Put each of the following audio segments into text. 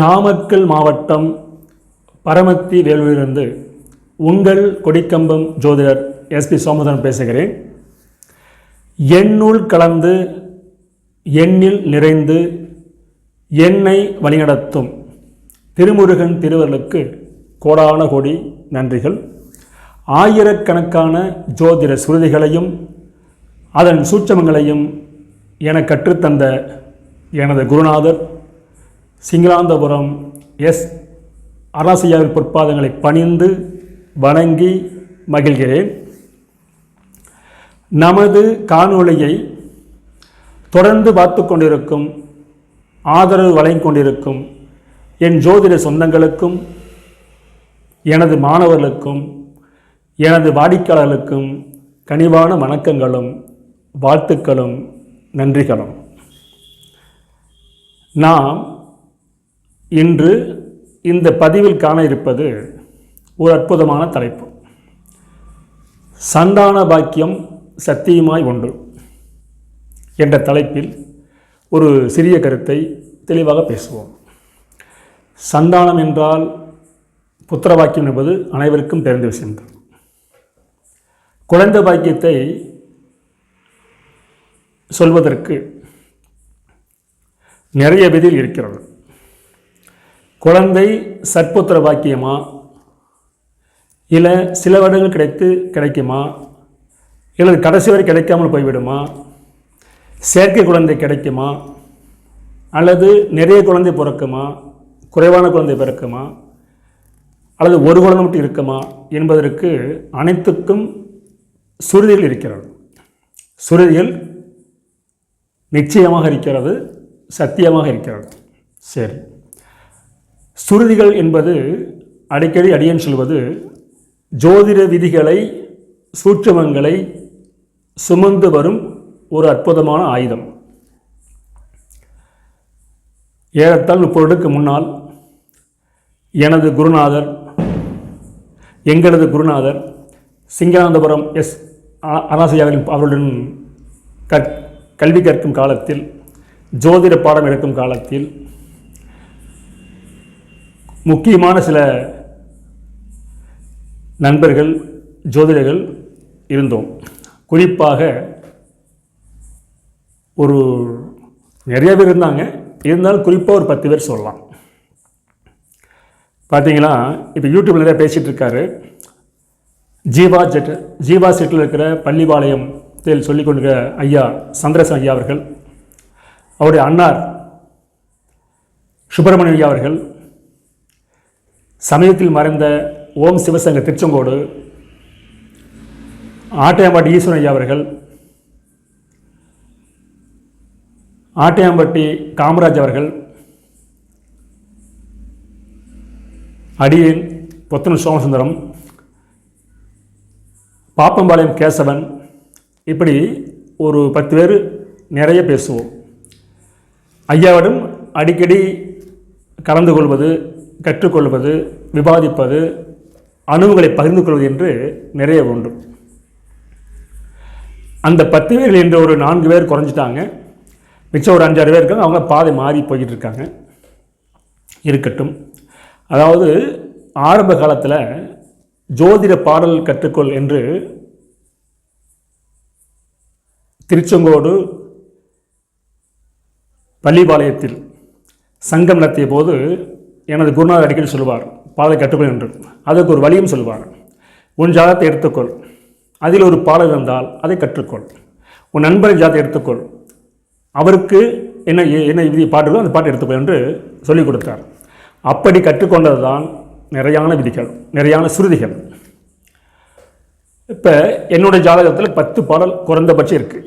நாமக்கல் மாவட்டம் பரமத்தி வேலூரிலிருந்து உங்கள் கொடிக்கம்பம் ஜோதிடர் எஸ்பி சோமதன் பேசுகிறேன். எண்ணுள் கலந்து எண்ணில் நிறைந்து என்னை வழிநடத்தும் திருமுருகன் திருவருளுக்கு கோடான கோடி நன்றிகள். ஆயிரக்கணக்கான ஜோதிட சுருதிகளையும் அதன் சூட்சமங்களையும் என கற்றுத்தந்த எனது குருநாதர் சிங்களாந்தபுரம் எஸ். அராசியாவின் பொற்பாதங்களை பணிந்து வணங்கி மகிழ்கிறேன். நமது காணொளியை தொடர்ந்து பார்த்து கொண்டிருக்கும் ஆதரவு வழங்கிக் கொண்டிருக்கும் என் ஜோதிட சொந்தங்களுக்கும் எனது மாணவர்களுக்கும் எனது வாடிக்கையாளர்களுக்கும் கனிவான வணக்கங்களும் வாழ்த்துக்களும் நன்றிகளும். நாம் இன்று இந்த பதிவில் காண இருப்பது ஒரு அற்புதமான தலைப்பு. சந்தான பாக்கியம் சத்தியமாய் ஒன்று என்ற தலைப்பில் ஒரு சிறிய கருத்தை தெளிவாக பேசுவோம். சந்தானம் என்றால் புத்திர பாக்கியம் என்பது அனைவருக்கும் தெரிந்த விஷயம்தான் குழந்தை பாக்கியத்தை சொல்வதற்கு நிறைய விதில் இருக்கிறது. குழந்தை சற்புத்திர பாக்கியமா? இல்லை சில வருடங்கள் கிடைத்து கிடைக்குமா? இல்லை கடைசி வரை கிடைக்காமல் போய்விடுமா? செயற்கை குழந்தை கிடைக்குமா? அல்லது நிறைய குழந்தை பிறக்குமா? குறைவான குழந்தை பிறக்குமா? அல்லது ஒரு குழந்தை மட்டும் இருக்குமா? என்பதற்கு அனைத்துக்கும் சுருதிகள் இருக்கிறது. சுருதிகள் நிச்சயமாக இருக்கிறது சத்தியமாக இருக்கிறது. சரி. சுருதிகள் என்பது அடிக்கடி அடியன் சொல்வது ஜோதிட விதிகளை சூட்சமங்களை சுமந்து வரும் ஒரு அற்புதமான ஆயுதம். ஏறத்தால் முப்பதுக்கு முன்னால் எனது குருநாதர் எங்களது குருநாதர் சிங்கானந்தபுரம் எஸ் அராசையாவின் அவருடன் கற் கல்வி கற்கும் காலத்தில் ஜோதிட பாடம் எடுக்கும் காலத்தில் முக்கியமான சில நண்பர்கள் ஜோதிடர்கள் இருந்தோம். குறிப்பாக ஒரு நிறைய பேர் இருந்தாங்க. இருந்தாலும் குறிப்பாக ஒரு பத்து பேர் சொல்லலாம். பார்த்தீங்களா இப்போ யூடியூப்பில் நிறைய பேசிகிட்டு இருக்காரு. ஜீவா ஜெட் ஜீவா செட்டில் இருக்கிற பள்ளிபாளையத்தில் சொல்லிக் கொண்டிருக்கிற ஐயா சந்திரசன் ஐயா அவர்கள் அவருடைய அன்னார் சுப்பிரமணிய ஐயா அவர்கள் சமயத்தில் மறைந்த ஓம் சிவசங்க திருச்செங்கோடு ஆட்டையாம்பாட்டி ஈஸ்வரன் ஐயா அவர்கள் ஆட்டையாம்பட்டி காமராஜ் அவர்கள் அடியேன் பொத்தன சோமசுந்தரம் பாப்பம்பாளையம் கேசவன் இப்படி ஒரு பத்து பேர் நிறைய பேசுவோம். ஐயாவிடம் அடிக்கடி கலந்து கொள்வது கற்றுக்கொள்வது விவாதிப்பது அணுகுகளை பகிர்ந்து கொள்வது என்று நிறைய உண்டு. அந்த பத்து பேர் என்ற ஒரு நான்கு பேர் குறைஞ்சிட்டாங்க. மிச்சம் ஒரு அஞ்சாறு பேர் இருக்காங்க. அவங்க பாதை மாறி போய்கிட்டு இருக்காங்க இருக்கட்டும். அதாவது ஆரம்ப காலத்தில் ஜோதிட பாடல் கற்றுக்கொள் என்று திருச்செங்கோடு பள்ளிபாளையத்தில் சங்கம் நடத்திய போது எனது குருநாதர் அடிக்கடி சொல்வார் பாதை கற்றுக்கொள் என்று. அதற்கு ஒரு வழியும் சொல்வார் உன் ஜாதத்தை எடுத்துக்கொள். அதில் ஒரு பாடல் இருந்தால் அதை கற்றுக்கொள். உன் நண்பரின் ஜாதத்தை எடுத்துக்கொள். அவருக்கு என்ன என்ன விதி பாட்டுகளோ அந்த பாட்டை எடுத்துக்கொள் என்று சொல்லிக் கொடுத்தார். அப்படி கற்றுக்கொண்டது தான் நிறையான விதிகள் நிறையான சுருதிகள். இப்போ என்னுடைய ஜாதகத்தில் பத்து பாடல் குறைந்தபட்சம் இருக்குது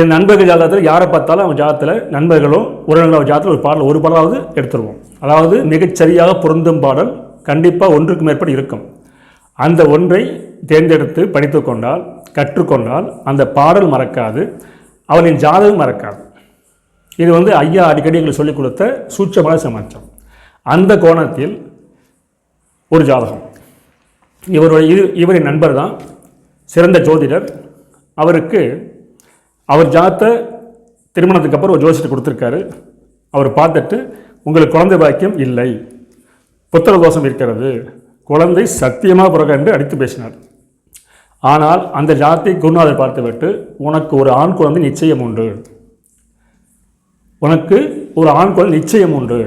என் நண்பர்கள் ஜாதகத்தில் யாரை பார்த்தாலும் அவன் ஜாதகத்தில் நண்பர்களோ உறவினர்களோ ஜாதத்தில் ஒரு பாடல் ஒரு பாடலாவது எடுத்துருவோம். அதாவது மிகச்சரியாக பொருந்தும் பாடல் கண்டிப்பாக ஒன்றுக்கு மேற்பட்டு இருக்கும். அந்த ஒன்றை தேர்ந்தெடுத்து படித்து கொண்டால் கற்றுக்கொண்டால் அந்த பாடல் மறக்காது அவனின் ஜாதகம் மறக்காது. இது வந்து ஐயா அடிக்கடி எங்களுக்கு சொல்லிக் கொடுத்த சூட்சமான சமாச்சாரம் அந்த கோணத்தில் ஒரு ஜாதகம். இவருடைய இது இவரின் நண்பர் தான் சிறந்த ஜோதிடர். அவருக்கு அவர் ஜாத்தை திருமணத்துக்கு அப்புறம் ஒரு ஜோசிட்டு கொடுத்துருக்காரு. அவர் பார்த்துட்டு உங்களுக்கு குழந்தை பாக்கியம் இல்லை. புத்திர தோஷம் இருக்கிறது. குழந்தை சத்தியமாக பிறகு என்று அடித்து பேசினார். ஆனால் அந்த ஜாத்தை குருநாதர் பார்த்துவிட்டு உனக்கு ஒரு ஆண் குழந்தை நிச்சயம் உண்டு. உனக்கு ஒரு ஆண் குழந்தை நிச்சயம் உண்டு.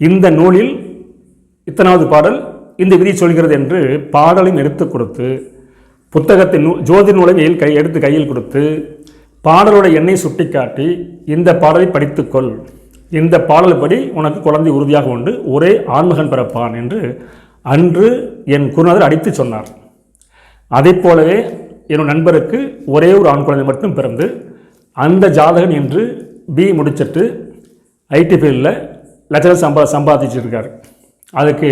இந்த நூலில் இத்தனாவது பாடல் இந்த விதி சொல்கிறது என்று பாடலையும் எடுத்து கொடுத்து புத்தகத்தை நூ ஜோதி நூலையும் கை எடுத்து கையில் கொடுத்து பாடலோட எண்ணெய் சுட்டிக்காட்டி இந்த பாடலை படித்துக்கொள். இந்த பாடல்படி உனக்கு குழந்தை உறுதியாக உண்டு. ஒரே ஆண்மகன் பிறப்பான் என்று அன்று என் குருநாதர் அடித்து சொன்னார். அதை போலவே என்னோட நண்பருக்கு ஒரே ஒரு ஆண் குழந்தை மட்டும் பிறந்து அந்த ஜாதகன் என்று பி முடிச்சிட்டு ஐடி ஃபீல்டில் லட்சம் சம்பா சம்பாதிச்சிருக்கார். அதுக்கு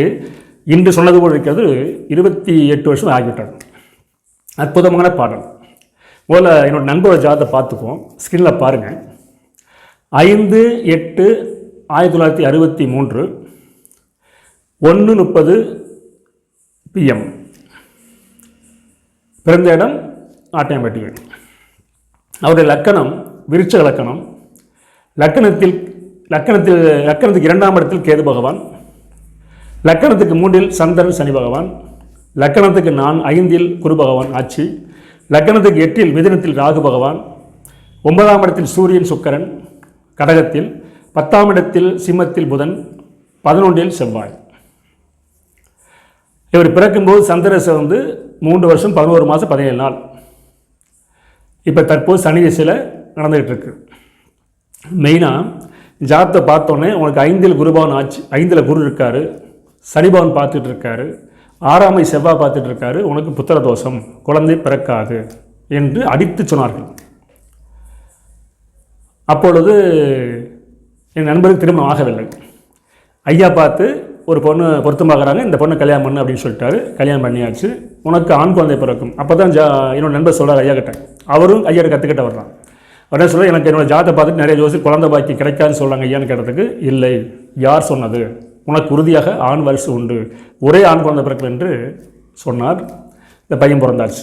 இன்று சொன்னது போல் இருக்கிறது இருபத்தி எட்டு வருஷம் ஆகிவிட்டார் அற்புதமான பாடல். போல் என்னோடய நண்பரோட ஜாதத்தை பார்த்துக்குவோம். ஸ்க்ரீனில் பாருங்கள் ஐந்து எட்டு ஆயிரத்தி தொள்ளாயிரத்தி அறுபத்தி மூன்று ஒன்று முப்பது பிஎம் பிறந்த இடம் ஆட்டியம்பட்டி. அவருடைய லக்கணம் விருட்ச லக்கணம். லக்கணத்தில் லக்கணத்தில் லக்கணத்துக்கு இரண்டாம் இடத்தில் கேது பகவான். லக்கணத்துக்கு மூன்றில் சந்திரன் சனி பகவான். லக்கணத்துக்கு நான் ஐந்தில் குரு பகவான் ஆட்சி. லக்னத்துக்கு எட்டில் மிதனத்தில் ராகு பகவான் ஒன்பதாம் இடத்தில் சூரியன் சுக்கரன் கடகத்தில் பத்தாம் இடத்தில் சிம்மத்தில் புதன் பதினொன்றில் செவ்வாய். இவர் பிறக்கும்போது சந்திரசை வந்து மூன்று வருஷம் பதினோரு மாதம் பதினேழு நாள். இப்போ தற்போது சனி திசையில் நடந்துகிட்டு இருக்கு மெயினாக ஜாத்தை பார்த்தோன்னே உனக்கு ஐந்தில் குருபவன் ஆச்சு ஐந்தில் குரு இருக்கார் சனிபவன் பார்த்துட்டு இருக்காரு. ஆறாமை செவ்வாய் பார்த்துட்டு இருக்காரு உனக்கு புத்திர தோஷம் குழந்தை பிறக்காது என்று அடித்து சொன்னார்கள். அப்பொழுது என் நண்பருக்கு திருமணம் ஆகவில்லை. ஐயா பார்த்து ஒரு பொண்ணு பொருத்தமாகறாங்க இந்த பொண்ணை கல்யாணம் பண்ணு அப்படின்னு சொல்லிட்டாரு. கல்யாணம் பண்ணியாச்சு. உனக்கு ஆண் குழந்தை பிறக்கும். அப்போ தான் ஜா என்னோட நண்பர் சொல்கிறார் ஐயா கிட்ட. அவரும் ஐயா கற்றுக்கிட்ட வர்றான். உடனே சொல்ல எனக்கு என்னோட ஜாத்தை பார்த்துட்டு நிறைய ஜோசி குழந்தை பாக்கி கிடைக்காதுன்னு சொல்கிறாங்க ஐயான்னு கேட்டதுக்கு இல்லை. யார் சொன்னது? உனக்கு உறுதியாக ஆண் வரிசை உண்டு. ஒரே ஆண் குழந்தை பிறக்கல என்று சொன்னார். இந்த பையன் பிறந்தாச்சு.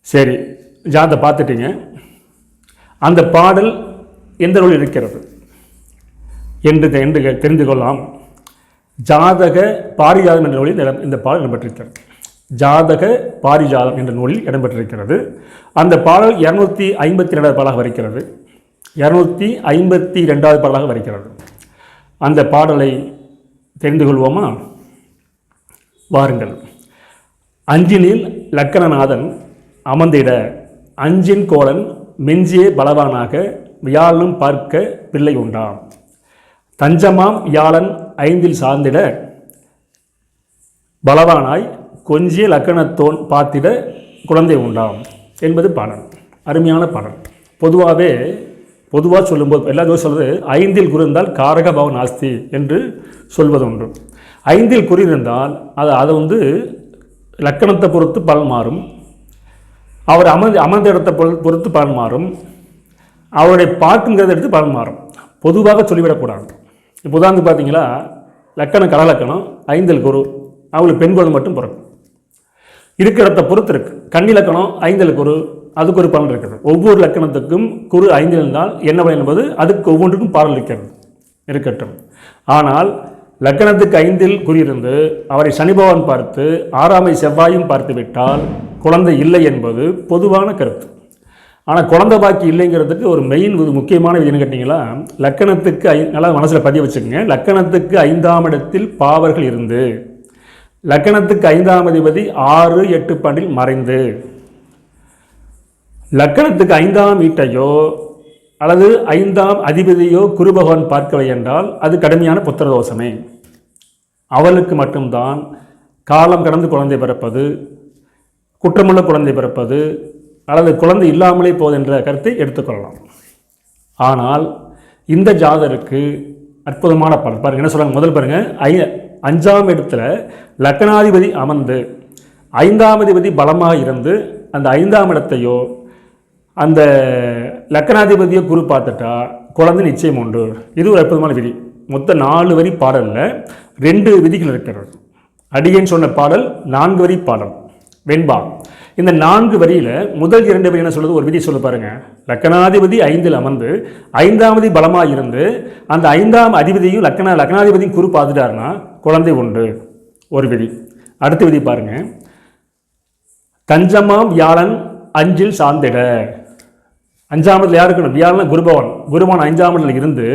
சரி ஜாத்தை பார்த்துட்டீங்க. அந்த பாடல் எந்த நூல் இருக்கிறது என்று என்று தெரிந்து கொள்ளலாம். ஜாதக பாரிஜாதம் என்ற நூலில் இடம் இந்த பாடல் இடம்பெற்றிருக்கிறது. ஜாதக பாரிஜாதம் என்ற நூலில் இடம்பெற்றிருக்கிறது. அந்த பாடல் இரநூத்தி ஐம்பத்தி ரெண்டாவது பாடலாக வருகிறது. இரநூத்தி ஐம்பத்தி ரெண்டாவது பாடலாக வருகிறது. அந்த பாடலை தெரிந்து கொள்வோமா வாருங்கள். அஞ்சினில் லக்கணநாதன் அமர்ந்திட அஞ்சின் கோலன் மெஞ்சியே பலவானாக வியாழனும் பார்க்க பிள்ளை உண்டாம். தஞ்சமாம் வியாழன் ஐந்தில் சார்ந்திட பலவானாய் கொஞ்சிய லக்கணத்தோன் பார்த்திட குழந்தை உண்டாம். என்பது பாடல். அருமையான பாடல். பொதுவாகவே பொதுவாக சொல்லும்போது எல்லா தோசை சொல்வது ஐந்தில் குரு இருந்தால் காரக பவன் ஆஸ்தி என்று சொல்வது ஒன்று ஐந்தில் குறி இருந்தால் அது அதை வந்து லக்கணத்தை பொறுத்து பலன் மாறும். அவர் அமர்ந்து அமர்ந்த இடத்தை பொறுத்து பலன் மாறும். அவருடைய பார்க்குங்கிறத எடுத்து பலன் மாறும். பொதுவாக சொல்லிவிடக்கூடாது. இப்போ உதாரணத்துக்கு பார்த்தீங்களா லக்கணம் கடலக்கணம் ஐந்தில் குரு அவங்களுக்கு பெண் குழந்தை மட்டும் பிறக்கும். இருக்கிற இடத்தை பொறுத்து இருக்குது கண்ணிலக்கணம் ஐந்தில் குரு அதுக்கு ஒரு பலன் இருக்கிறது ஒவ்வொரு லக்கணத்துக்கும் குரு ஐந்து இருந்தால் என்ன என்பது? அதுக்கு ஒவ்வொன்றுக்கும் பாடல் இருக்கிறது. இருக்கட்டும். ஆனால் லக்கணத்துக்கு ஐந்தில் குறியிருந்து அவரை சனி பகவான் பார்த்து ஆறாமை செவ்வாயும் பார்த்து விட்டால் குழந்தை இல்லை என்பது பொதுவான கருத்து. ஆனால் குழந்தை பாக்கி இல்லைங்கிறதுக்கு ஒரு மெயின் ஒரு முக்கியமான விதின்னு கேட்டிங்களா? லக்கணத்துக்கு ஐ நல்லா மனசில் பதிய வச்சுக்கோங்க. லக்கணத்துக்கு ஐந்தாம் இடத்தில் பாவர்கள் இருந்து லக்கணத்துக்கு ஐந்தாம் அதிபதி ஆறு எட்டு பண்டில் மறைந்து லக்கணத்துக்கு ஐந்தாம் வீட்டையோ அல்லது ஐந்தாம் அதிபதியோ குரு பகவான் என்றால் அது கடுமையான புத்திரதோஷமே. அவளுக்கு மட்டும்தான் காலம் கடந்து குழந்தை பிறப்பது குற்றமுள்ள குழந்தை பிறப்பது அல்லது குழந்தை இல்லாமலே போதென்ற கருத்தை எடுத்துக்கொள்ளலாம். ஆனால் இந்த ஜாதருக்கு அற்புதமான பலன். பாருங்கள் என்ன சொல்கிறாங்க முதல் பாருங்கள் ஐ அஞ்சாம் இடத்துல லக்கணாதிபதி அமர்ந்து ஐந்தாம் அதிபதி பலமாக இருந்து அந்த ஐந்தாம் இடத்தையோ அந்த லக்கணாதிபதியை குரு பார்த்துட்டா குழந்தை நிச்சயம் உண்டு. இது ஒரு அற்புதமான விதி. மொத்த நாலு வரி பாடலில் ரெண்டு விதிகள் இருக்கிறது. அடியேன்னு சொன்ன பாடல் நான்கு வரி பாடல். வெண்பா. இந்த நான்கு வரியில் முதல் இரண்டு வரி என்ன சொல்லுது? ஒரு விதி சொல்ல பாருங்க. லக்கணாதிபதி ஐந்தில் அமர்ந்து ஐந்தாவது பலமாக இருந்து அந்த ஐந்தாம் அதிபதியும் லக்கண லக்கணாதிபதியும் குரு பார்த்துட்டாருன்னா குழந்தை உண்டு. ஒரு விதி. அடுத்த விதி பாருங்க. தஞ்சமாம் வியாழன் அஞ்சில் சார்ந்திட அஞ்சாமத்தில் யார் இருக்கணும்? வியாழன் குருபவன். குருபவன் அஞ்சாமத்தில் இருந்து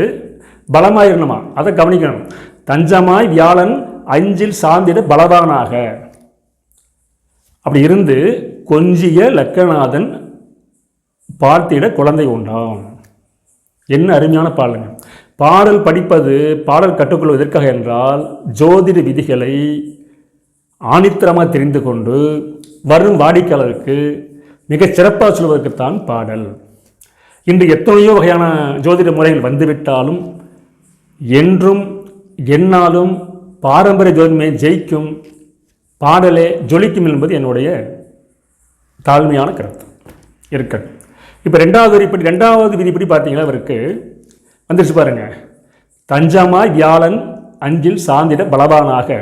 பலமாக இருக்கணுமா? அதை கவனிக்கணும். தஞ்சமாய் வியாழன் அஞ்சில் சார்ந்திட பலவானாக. அப்படி இருந்து கொஞ்சிய லக்கநாதன் பார்த்திட குழந்தை உண்டாம். என்ன அருமையான பாடலுங்க. பாடல் படிப்பது பாடல் கற்றுக்கொள்வது எதற்காக என்றால் ஜோதிட விதிகளை ஆணித்தரமாக தெரிந்து கொண்டு வரும் வாடிக்கையாளருக்கு மிகச் சிறப்பாக சொல்வதற்குத்தான் பாடல். இன்று எத்தனையோ வகையான ஜோதிட முறைகள் வந்துவிட்டாலும் என்றும் என்னாலும் பாரம்பரிய ஜோதிடமே ஜெயிக்கும் பாடலே ஜொலிக்கும் என்பது என்னுடைய தாழ்மையான கருத்து. இருக்கட்டும். இப்போ ரெண்டாவது விதிப்படி ரெண்டாவது விதிப்படி பார்த்தீங்கன்னா அவருக்கு வந்துருச்சு பாருங்க. தஞ்சமாய் வியாழன் அஞ்சில் சாந்திட பலவானாக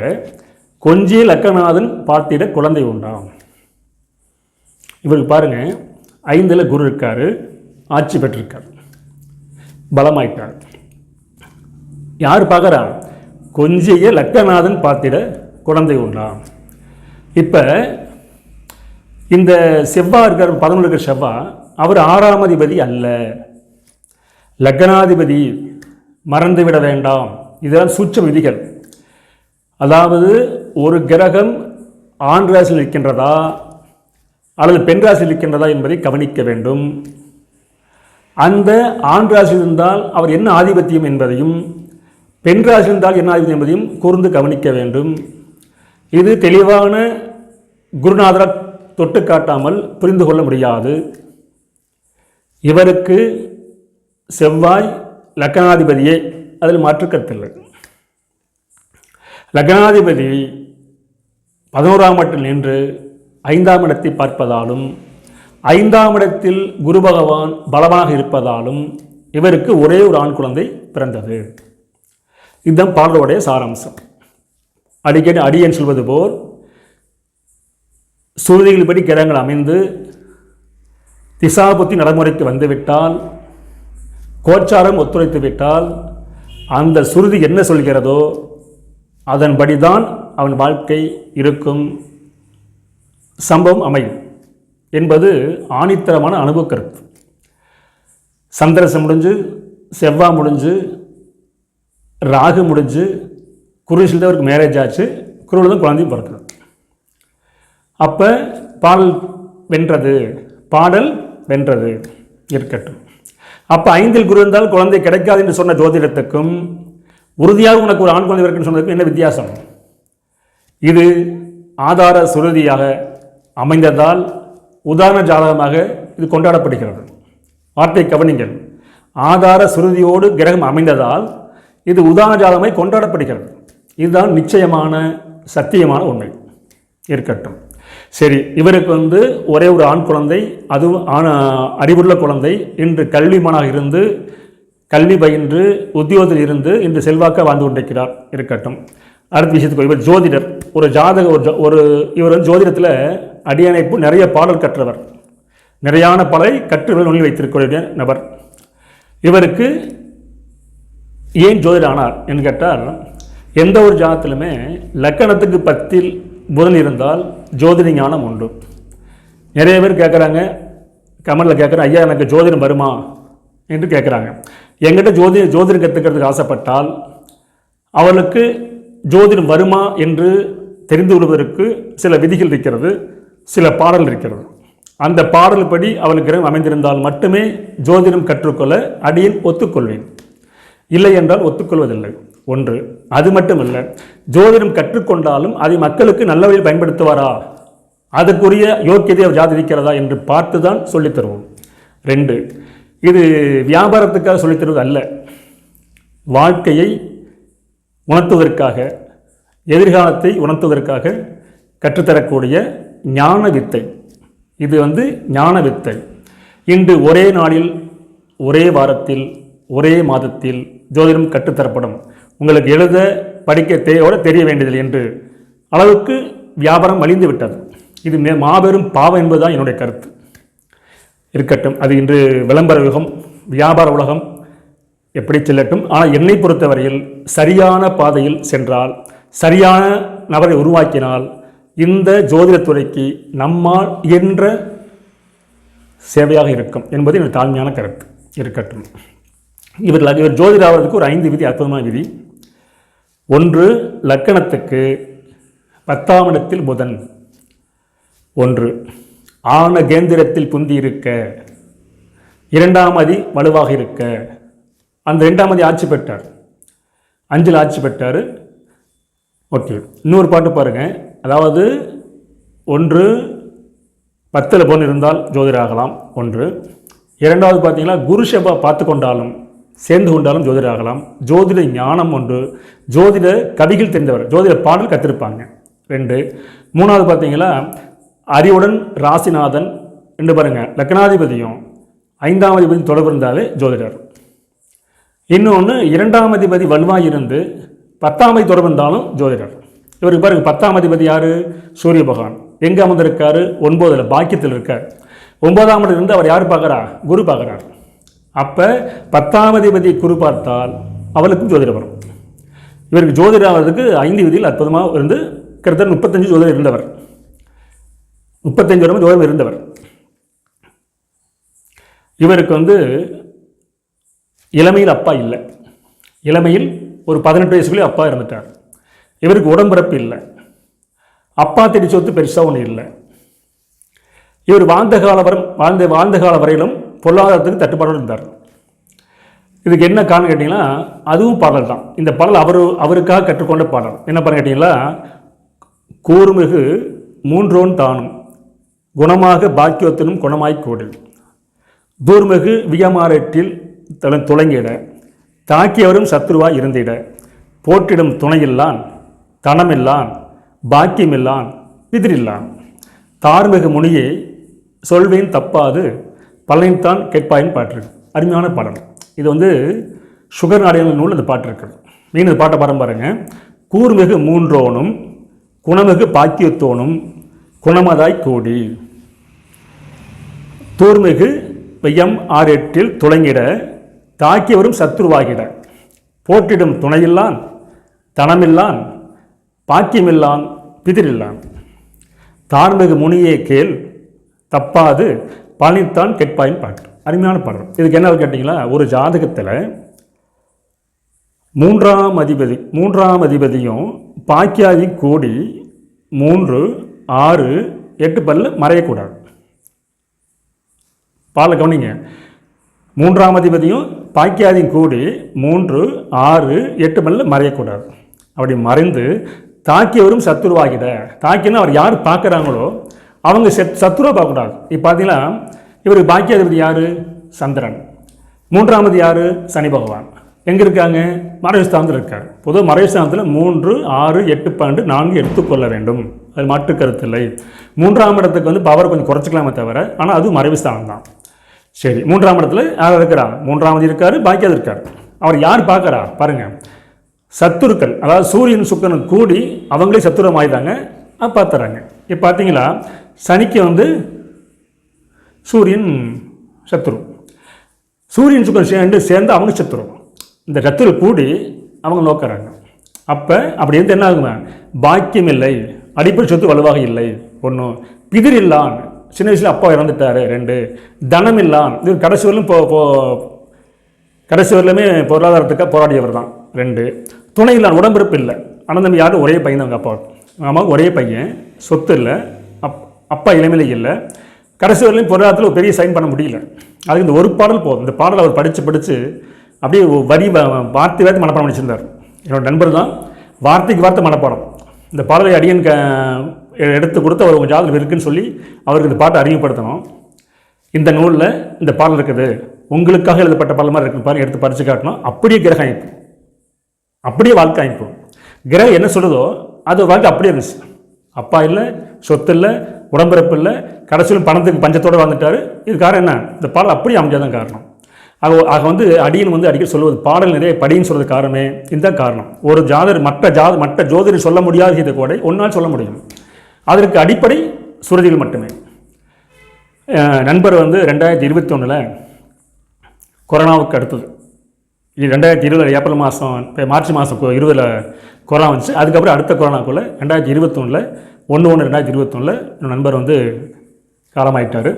கொஞ்சி லக்கநாதன் பார்த்திட குழந்தை உண்டாம். இவருக்கு பாருங்க ஐந்தில் குரு இருக்காரு. ஆட்சி பெற்றிருக்கார். பலமாயிட்டார். யார் பார்க்குறா கொஞ்சிய லக்கநாதன் பார்த்திட குழந்தை உண்டாம் இப்போ இந்த செவ்வா இருக்கிற பதினொன்று இருக்கிற செவ்வா அவர் ஆறாம் அதிபதி அல்ல. லக்னாதிபதி மறந்துவிட வேண்டாம். இதெல்லாம் சூட்ச விதிகள். அதாவது ஒரு கிரகம் ஆண் ராசியில் இருக்கின்றதா அல்லது பெண் ராசியில் இருக்கின்றதா என்பதை கவனிக்க வேண்டும். அந்த ஆண் ராசி இருந்தால் அவர் என்ன ஆதிபத்தியம் என்பதையும் பெண் ராசி இருந்தால் என்ன ஆதிபத்தியம் என்பதையும் கூர்ந்து கவனிக்க வேண்டும். இது தெளிவான குருநாதரை தொட்டு காட்டாமல் புரிந்து கொள்ள முடியாது. இவருக்கு செவ்வாய் லக்னாதிபதியே அதில் மாற்றுக்கத்தில்லை லக்னாதிபதி பதினோராம் இடத்தில் நின்று ஐந்தாம் இடத்தை பார்ப்பதாலும் ஐந்தாம் இடத்தில் குரு பகவான் பலமாக இருப்பதாலும் இவருக்கு ஒரே ஒரு ஆண் குழந்தை பிறந்தது. இதுதான் பாடலுடைய சாராம்சம். அடிக்கடி அடியன் சொல்வது போல் சூழ்நிலைப்படி கிரகங்கள் அமைந்து திசாபுத்தி நடைமுறைக்கு வந்துவிட்டால் கோச்சாரம் ஒத்துழைத்து விட்டால் அந்த சுருதி என்ன சொல்கிறதோ அதன்படிதான் அவன் வாழ்க்கை இருக்கும் சம்பவம் அமையும். என்பது ஆணித்தரமான அனுபவ கருத்து. சந்திரசம் முடிஞ்சு செவ்வாய் முடிஞ்சு ராகு முடிஞ்சு குருஷில் தான் அவருக்கு மேரேஜ் ஆச்சு குருவில் தான் குழந்தையும் பிறக்குது. அப்போ பாடல் வென்றது பாடல் வென்றது இருக்கட்டும். அப்போ ஐந்தில் குரு இருந்தால் குழந்தை கிடைக்காது என்று சொன்ன ஜோதிடத்துக்கும் உறுதியாக உனக்கு ஒரு ஆண் குழந்தை இருக்குன்னு சொன்னதுக்கும் என்ன வித்தியாசம்? இது ஆதார சுருதியாக அமைந்ததால் உதாரண ஜாதகமாக இது கொண்டாடப்படுகிறது. வார்த்தை கவனிங்கள். ஆதார சுருதியோடு கிரகம் அமைந்ததால் இது உதாரண ஜாதகமாய் கொண்டாடப்படுகிறது. இதுதான் நிச்சயமான சத்தியமான உண்மை. இருக்கட்டும். சரி இவருக்கு வந்து ஒரே ஒரு ஆண் குழந்தை அதுவும் ஆண அறிவுள்ள குழந்தை. இன்று கல்விமானாக இருந்து கல்வி பயின்று உத்தியோகத்தில் இருந்து இன்று செல்வாக்க வாழ்ந்து கொண்டிருக்கிறார். இருக்கட்டும். அடுத்த விஷயத்துக்கு இவர் ஜோதிடர். ஒரு ஜாதக ஒரு ஒரு இவர் வந்து ஜோதிடத்தில் அடியணைப்பு நிறைய பாடல் கற்றவர். நிறையான பலை கற்று நுழைவு வைத்திருக்கக்கூடிய நபர். இவருக்கு ஏன் ஜோதிடர் ஆனார் என்று கேட்டால் எந்த ஒரு ஜாதத்திலுமே லக்கணத்துக்கு பத்தில் புதன் இருந்தால் ஜோதிட ஞானம் உண்டு. நிறைய பேர் கேட்குறாங்க கமெண்டில் கேட்குறேன் ஐயா எனக்கு ஜோதிடம் வருமா? என்று கேட்குறாங்க. எங்கிட்ட ஜோதி ஜோதிடம் கற்றுக்கிறதுக்கு ஆசைப்பட்டால் அவர்களுக்கு ஜோதிடம் வருமா என்று தெரிந்து கொள்வதற்கு சில விதிகள் இருக்கிறது. சில பாடல் இருக்கிறது. அந்த பாடல் படி அவள் கிரகம் அமைந்திருந்தால் மட்டுமே ஜோதிடம் கற்றுக்கொள்ள அடியில் ஒத்துக்கொள்வேன். இல்லை என்றால் ஒத்துக்கொள்வதில்லை. ஒன்று அது மட்டுமல்ல ஜோதிடம் கற்றுக்கொண்டாலும் அதை மக்களுக்கு நல்ல வழியில் பயன்படுத்துவாரா? அதற்குரிய யோக்கியதை அவர் ஜாதி இருக்கிறதா என்று பார்த்து தான் சொல்லித்தருவோம். ரெண்டு இது வியாபாரத்துக்காக சொல்லித் தருவது அல்ல. வாழ்க்கையை உணர்த்துவதற்காக எதிர்காலத்தை உணர்த்துவதற்காக கற்றுத்தரக்கூடிய ஞான வித்தை இது வந்து ஞான வித்தை இன்று ஒரே நாளில் ஒரே வாரத்தில் ஒரே மாதத்தில் ஜோதிடம் கற்றுத்தரப்படும். உங்களுக்கு எழுத படிக்க தேவையோட தெரிய வேண்டியதில்லை என்று அளவுக்கு வியாபாரம் வலிந்து விட்டது. இது மே மாபெரும் பாவம் என்பதுதான் என்னுடைய கருத்து. இருக்கட்டும் அது இன்று விளம்பர யுகம் வியாபார உலகம் எப்படி செல்லட்டும் ஆனால் என்னை பொறுத்தவரையில் சரியான பாதையில் சென்றால் சரியான நபரை உருவாக்கினால் இந்த ஜோதிடத்துறைக்கு நம்மால் இயன்ற சேவையாக இருக்கும் என்பது எனது தாழ்மையான கருத்து. இருக்கட்டும். இவர் இவர் ஜோதிடர் ஆவதற்கு ஒரு ஐந்து விதி அற்புதமான விதி. ஒன்று லக்கணத்துக்கு பத்தாம் இடத்தில் புதன். ஒன்று ஆன கேந்திரத்தில் புந்தி இருக்க. இரண்டாம் அதி வலுவாக இருக்க. அந்த ரெண்டாம் அதி ஆட்சி பெற்றார். அஞ்சில் ஆட்சி பெற்றார். ஓகே. இன்னொரு பாட்டு பாருங்கள் அதாவது ஒன்று பத்தில் பொண்ணு இருந்தால் ஜோதிடர் ஆகலாம் ஒன்று. இரண்டாவது பார்த்தீங்கன்னா குரு செவ்வா பார்த்து கொண்டாலும் சேர்ந்து கொண்டாலும் ஜோதிடர் ஆகலாம் ஜோதிட ஞானம் ஒன்று. ஜோதிட கவிகள் தெரிந்தவர் ஜோதிட பாடல் கற்றுருப்பாங்க ரெண்டு. மூணாவது பார்த்தீங்கன்னா அறிவுடன் ராசிநாதன் ரெண்டு பாருங்க லக்னாதிபதியும் ஐந்தாம் அதிபதி தொடர்பு இருந்தாலே ஜோதிடர். இன்னொன்று இரண்டாம் அதிபதி வலுவாக இருந்து பத்தாம் அதிபதி தொடர்பு இருந்தாலும் ஜோதிடர். இவருக்கு பாருங்க பத்தாம் அதிபதி யார்? சூரிய பகவான். எங்கே அமர்ந்திருக்காரு? ஒன்பதில் பாக்கியத்தில் இருக்கார். ஒன்பதாம் இருந்து அவர் யார் பார்க்குறா? குரு பார்க்குறார். அப்போ பத்தாம் அதிபதி குரு பார்த்தால் அவளுக்கும் ஜோதிடம் வரும். இவருக்கு ஜோதிடம் ஆகிறதுக்கு ஐந்து விதியில் அற்புதமாக இருந்து கிட்டத்தட்ட முப்பத்தஞ்சு ஜோதிடம் இருந்தவர். முப்பத்தஞ்சு வருடம் ஜோதிடம் இருந்தவர். இவருக்கு வந்து இளமையில் அப்பா இல்லை. இளமையில் ஒரு பதினெட்டு வயசுக்குள்ளே அப்பா இருந்துட்டார் இவருக்கு உடம்பிறப்பு இல்லை. அப்பா தேடி சொத்து பெருசாக ஒன்றும் இல்லை. இவர் வாழ்ந்த கால வரும் வாழ்ந்த வாழ்ந்த கால வரையிலும் பொருளாதாரத்துக்கு தட்டுப்பாடு இருந்தார். இதுக்கு என்ன காரணம் கேட்டிங்கன்னா அதுவும் பாடல் தான். இந்த பாடல் அவர் அவருக்காக கற்றுக்கொண்ட பாடல். என்ன பண்ண கேட்டிங்கன்னா கூர்மிகு மூன்றோன் தானும் குணமாக பாக்கியத்தினும் குணமாய் கூடல். தூர்மிகு வியமாரற்றில் தல துளங்கிட தாக்கியவரும் சத்ருவாய் இருந்திட போற்றிடும் துணையில்லான். தனமில்லான் பாக்கியமில்லான் பிதிரில்லான். தார்மிகு முனியே சொல்வேன் தப்பாது பலனைத்தான் கேட்பாயின் பாட்டு. அருமையான பாடல். இது வந்து சுகர் நாடியல் நூல் அந்த பாட்டு இருக்குது மீன் இந்த பாட்டை பாடம் பாருங்கள் கூர்மிகு மூன்றோனும் குணமிகு பாக்கியத்தோனும் குணமதாய் கூடி. தூர்மிகு வெய்யம் ஆறு எட்டில் துளங்கிட தாக்கியவரும் சத்ருவாகிட போற்றிடும் துணையில்லான் தனமில்லான் பாக்கியமில்லான் பிதிரில்லான். தார்மிகு முனியே கேள் தப்பாது பழனித்தான் கேட்பாயின் பாட்டு. அருமையான பாடல். இதுக்கு என்ன கேட்டிங்களா? ஒரு ஜாதகத்தில் மூன்றாம் அதிபதி மூன்றாம் அதிபதியும் பாக்கியாதி கூடி மூன்று ஆறு எட்டு பல்ல மறையக்கூடாது. பால கவனிங்க. மூன்றாம் அதிபதியும் பாக்கியாதியும் கூடி மூன்று ஆறு எட்டு பல்ல மறையக்கூடாது. அப்படி மறைந்து தாக்கியவரும் சத்துருவாகிட தாக்கினா அவர் யார் பார்க்குறாங்களோ அவங்க செத் சத்துருவா பார்க்கக்கூடாது. இப்போ பார்த்தீங்கன்னா இவருக்கு பாக்கியாதிபதி யார்? சந்திரன். மூன்றாமது யார்? சனி பகவான். எங்கே இருக்காங்க? மறைவுஸ்தானத்தில் இருக்கார். பொதுவாக மறைவுஸ்தானத்தில் மூன்று ஆறு எட்டு பன்னெண்டு நான்கு எடுத்துக்கொள்ள வேண்டும். அது மாற்று கருத்தில்லை மூன்றாம் இடத்துக்கு வந்து பவர் கொஞ்சம் குறைச்சிக்கலாமே தவிர ஆனால் அது மறைவுஸ்தானம் தான். சரி மூன்றாம் இடத்துல யார் இருக்கிறார் மூன்றாவது இருக்கார் பாக்கியாவது இருக்கார். அவர் யார் பார்க்குறா? பாருங்கள் சத்துருக்கள் அதாவது சூரியன் சுக்கரன் கூடி அவங்களே சத்துரம் ஆயிட்டாங்க பார்த்துறாங்க. இப்போ பார்த்தீங்களா சனிக்கு வந்து சூரியன் சத்துரு. சூரியன் சுக்கரன் சேர்ந்து சேர்ந்து அவங்க சத்துரு. இந்த சத்துரு கூடி அவங்க நோக்கிறாங்க. அப்போ அப்படி இருந்து என்ன ஆகுங்க பாக்கியம் இல்லை அடிப்படை சொத்து வலுவாக இல்லை ஒன்றும் பிதிர் இல்லான் சின்ன வயசில் அப்பா இறந்துட்டாரு ரெண்டு. தனம் இல்லான் இது கடைசி வரலும் போ போ கடைசி வரலுமே பொருளாதாரத்துக்காக போராடியவர் தான் ரெண்டு. துணை இல்லை உடம்பிறப்பு இல்லை. ஆனால் நம்ம யாரும் ஒரே பையன் தான் அவங்க அப்பா ஆமாம் ஒரே பையன். சொத்து இல்லை. அப் அப்பா இளமையில இல்லை. கடைசி வரலையும் பொருளாதாரத்தில் ஒரு பெரிய சைன் பண்ண முடியல. அதுக்கு இந்த ஒரு பாடல் போதும். இந்த பாடல் அவர் படித்து படித்து அப்படியே வரி வார்த்தை வார்த்தை மனப்பாடம் பண்ணிச்சிருந்தார் என்னோட நண்பர் தான். வார்த்தைக்கு வார்த்தை மனப்பாடம். இந்த பாடலை அடியன் க எடுத்து கொடுத்து அவர் உங்கள் ஜாதகம் இருக்குன்னு சொல்லி அவருக்கு இந்த பாட்டை அறிமுகப்படுத்தணும். இந்த நூலில் இந்த பாடல் இருக்குது. உங்களுக்காக எழுதப்பட்ட பாடல் மாதிரி இருக்குன்னு பாருங்க எடுத்து படித்து காட்டணும். அப்படியே கிரகம் அப்படியே வாழ்க்கை அமைப்பு கிரகம் என்ன சொல்லுதோ அது வாழ்க்கை அப்படியே இருந்துச்சு. அப்பா இல்லை சொத்து இல்லை உடம்பிறப்பு இல்லை கடைசியில் பணத்துக்கு பஞ்சத்தோடு வந்துட்டார் இது காரணம் என்ன? இந்த பாடல் அப்படியே அமைஞ்சதான் காரணம். ஆக ஆக வந்து அடியின் வந்து அடிக்கடி சொல்லுவது பாடல் நிறைய படின்னு சொல்கிறது காரணமே இந்த காரணம். ஒரு ஜாதர் மற்ற ஜாத மற்ற ஜோதிடர் சொல்ல முடியாத இதை கூட ஒன்றால் சொல்ல முடியும். அதற்கு அடிப்படை சுருதிகள் மட்டுமே. நண்பர் வந்து ரெண்டாயிரத்தி இருபத்தி ஒன்றில் கொரோனாவுக்கு அடுத்தது. இது ரெண்டாயிரத்தி இருபது ஏப்ரல் மாதம் இப்போ மார்ச் மாதம் இருபதில் கொரோனா வந்துச்சு. அதுக்கப்புறம் அடுத்த கொரோனாக்குள்ளே ரெண்டாயிரத்தி இருபத்தொன்னில் ஒன்று ஒன்று ரெண்டாயிரத்தி இருபத்தொன்னில் என் நண்பர் வந்து காலமாயிட்டார்.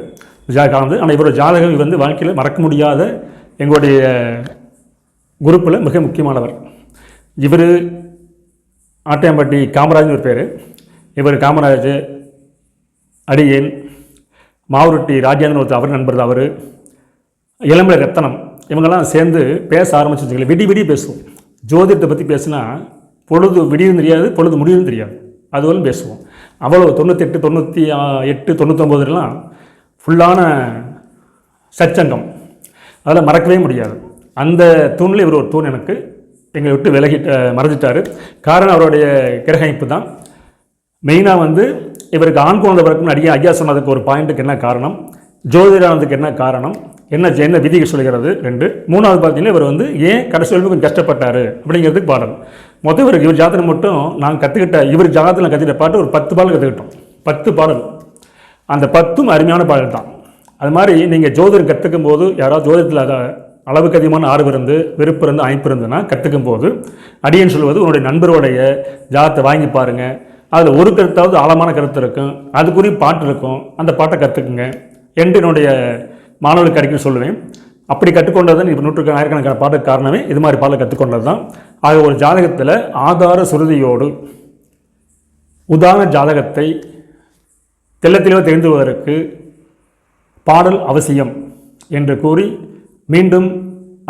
ஜா காலம் வந்து ஆனால் இவரோட ஜாதகம் இவர் வந்து வாழ்க்கையில் மறக்க முடியாத எங்களுடைய குரூப்பில் மிக முக்கியமானவர். இவர் ஆட்டையாம்பட்டி காமராஜ்னு ஒரு பேர். இவர் காமராஜ் அடியேன் மாவுருட்டி ராஜேந்திரன் ஒருத்தர் அவர் நண்பர் அவர். இளமலை ரத்தனம். இவங்கெல்லாம் சேர்ந்து பேச ஆரம்பிச்சு விடி விடி பேசுவோம். ஜோதிடத்தை பற்றி பேசினா பொழுது விடியும் தெரியாது பொழுது முடியும் தெரியாது. அதுவரையும் பேசுவோம். அவ்வளோ தொண்ணூத்தெட்டு தொண்ணூற்றி ஆ- எட்டு தொண்ணூத்தொம்போதுலாம் ஃபுல்லான சச்சங்கம். அதில் மறக்கவே முடியாது. அந்த தூணில் இவர் ஒரு தூண் எனக்கு. எங்களை விட்டு விலகிட்ட மறைஞ்சிட்டார். காரணம் அவருடைய கிரகமைப்பு தான். மெயினாக வந்து இவருக்கு ஆண் குழந்தை பிறக்கும் அடிக்க ஐயா சொன்னதுக்கு ஒரு பாயிண்ட்டுக்கு என்ன காரணம்? ஜோதிடானதுக்கு என்ன காரணம்? என்ன என்ன விதிகள் சொல்கிறது? ரெண்டு. மூணாவது பார்த்தீங்கன்னா இவர் வந்து ஏன் கடைசி வரைக்கும் கொஞ்சம் கஷ்டப்பட்டார்? அப்படிங்கிறதுக்கு பாடல். மொத்தம் இவர் இவர் ஜாதகம் மட்டும் நாங்கள் கற்றுக்கிட்ட இவர் ஜாதகத்தில் கற்றுக்கிட்ட பாட்டு ஒரு பத்து பாடல் கற்றுக்கிட்டோம் பத்து பாடல். அந்த பத்தும் அருமையான பாடல் தான். அது மாதிரி நீங்கள் ஜோதிடம் கற்றுக்கும் போது யாராவது ஜோதிடத்தில் அதை அளவுக்கு அதிகமான ஆர்வம் இருந்து விருப்பம் இருந்து அமைப்பு இருந்ததுன்னா கற்றுக்கும் போது அடியன் சொல்வது உன்னுடைய நண்பருடைய ஜாதத்தை வாங்கி பாருங்கள் அதில் ஒரு கருத்தாவது ஆழமான கருத்து இருக்கும். அதுக்குரிய பாட்டு இருக்கும். அந்த பாட்டை கற்றுக்குங்க என்று என்னுடைய மாணவர்களுக்கு கிடைக்கும் சொல்லுவேன். அப்படி கற்றுக்கொண்டது தான் இப்போ நூற்றுக்கு ஆயிரக்கணக்கான பாட்டுக்கு காரணமே. இது மாதிரி பாடலை கற்றுக்கொண்டது தான். ஆக ஒரு ஜாதகத்தில் ஆதார சுருதியோடு உதாரண ஜாதகத்தை தெல்ல தெளிவாக தெரிந்து பாடல் அவசியம் என்று கூறி மீண்டும்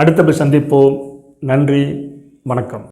அடுத்த சந்திப்போம். நன்றி வணக்கம்.